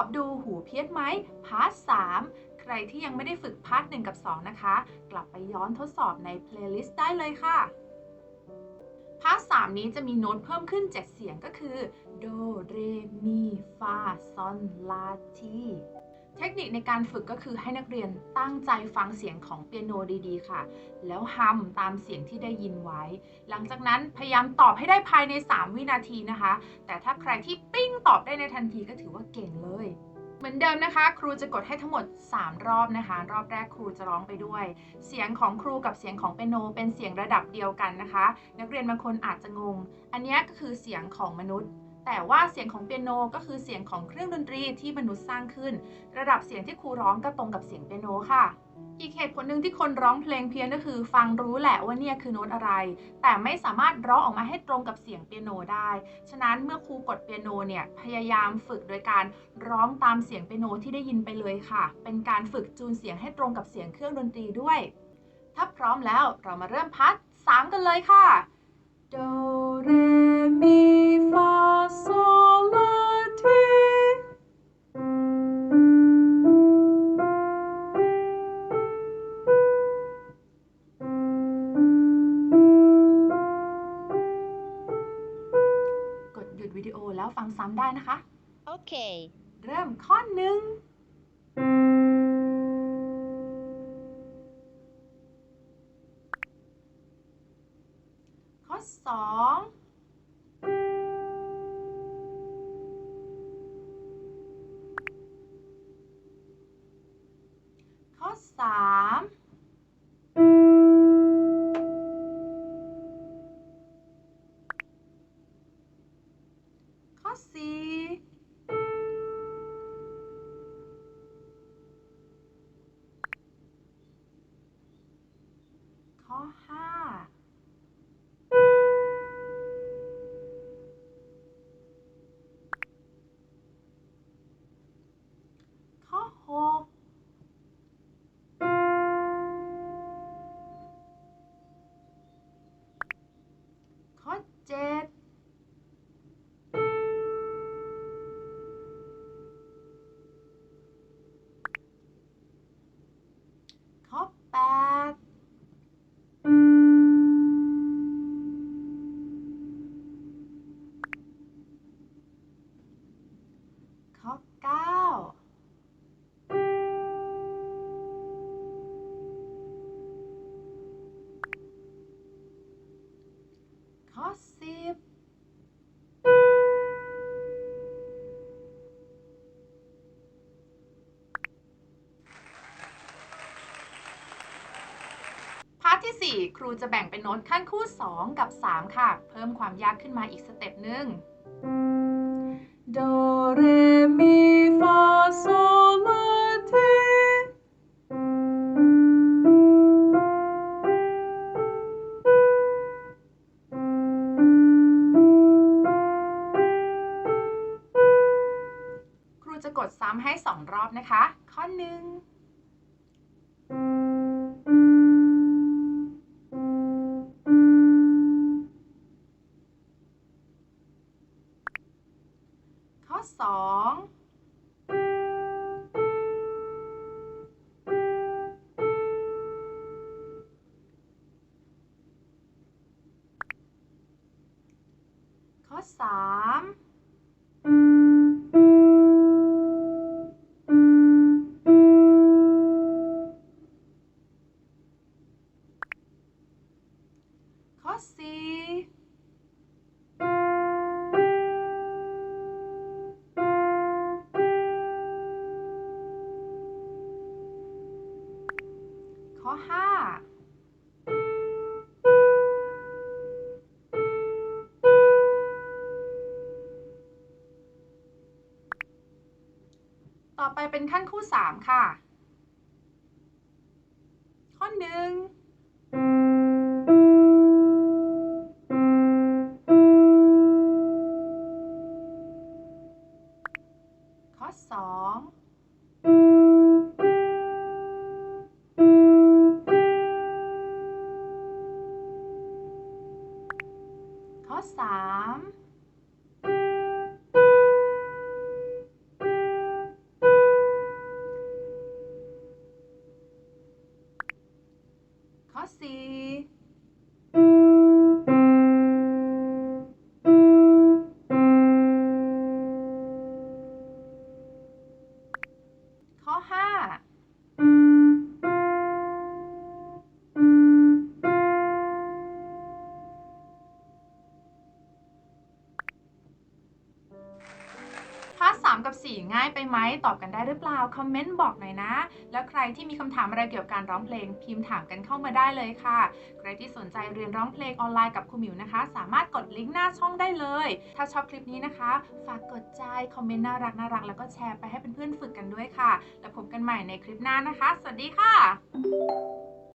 อบดูหูเพี้ยนไหมพาร์ท3ใครที่ยังไม่ได้ฝึกพาร์ท1กับ 2 นะคะ กลับไปย้อนทดสอบในเพลย์ลิสต์ได้เลยค่ะพาร์ท3นี้จะมีโน้ตเพิ่มขึ้น 7 เสียงก็คือ โด เร มี ฟา ซอน ลา ที เทคนิคในการฝึกก็คือให้นักเรียนตั้งใจฟังเสียงของเปียโนดีๆ ค่ะ แล้วฮัมตามเสียงที่ได้ยินไว้ หลังจากนั้นพยายามตอบให้ได้ภายใน 3 วินาทีนะคะ แต่ถ้าใครที่ปิ้งตอบได้ในทันทีก็ถือว่าเก่งเลยเหมือนเดิมนะคะ ครูจะกดให้ทั้งหมด 3 รอบนะคะ รอบแรกครูจะร้องไปด้วย เสียงของครูกับเสียงของเปียโน เป็นเสียงระดับเดียวกันนะคะ นักเรียนบางคนอาจจะงง อันนี้ก็คือเสียงของมนุษย์ แต่ว่าเสียงของเปียโนก็คือเสียงของเครื่องดนตรีที่มนุษย์สร้างขึ้น ระดับเสียงที่ครูร้องก็ตรงกับเสียงเปียโนค่ะ อีกเหตุผลหนึ่งที่คนร้องเพลงเพี้ยนก็คือ ฟังรู้แหละว่าเนี่ยคือโน้ตอะไร แต่ไม่สามารถร้องออกมาให้ตรงกับเสียงเปียโนได้ ฉะนั้นเมื่อครูกดเปียโนเนี่ยพยายามฝึกโดยการร้องตามเสียงเปียโนที่ได้ยินไปเลยค่ะ เป็นการฝึกจูนเสียงให้ตรงกับเสียงเครื่องดนตรีด้วย ถ้าพร้อมแล้วเรามาเริ่มพาร์ทสามกันเลยค่ะโดเรมี แล้วฟังซ้ำได้นะคะ Okay. เริ่มข้อหนึ่ง ข้อสอง ทที่ 4 ครูจะแบ่งเป็นโน้ตขั้นคู่ 2 กับ 3 ค่ะ เพิ่มความยากขึ้นมาอีกสเต็ปหนึ่งโดเรมีฟาโซลาทีครูจะกดซ้ำให้ 2 รอบนะคะ ข้อหนึ่ง สองข้อสาม ไปเป็นขั้นคู่สามค่ะ ข้อหนึ่งข้อสอง กับ 4 ง่ายไปไหมตอบกันได้หรือเปล่า คอมเมนต์บอกหน่อยนะ แล้วใครที่มีคำถามอะไรเกี่ยวกับการร้องเพลงพิมพ์ถามกันเข้ามาได้เลยค่ะ ใครที่สนใจเรียนร้องเพลงออนไลน์กับครูหมิวนะคะ สามารถกดลิงก์หน้าช่องได้เลย ถ้าชอบคลิปนี้นะคะ ฝากกดใจคอมเมนต์น่ารักน่ารักแล้วก็แชร์ไปให้เพื่อนๆฝึกกันด้วยค่ะ แล้วพบกันใหม่ในคลิปหน้านะคะ สวัสดีค่ะ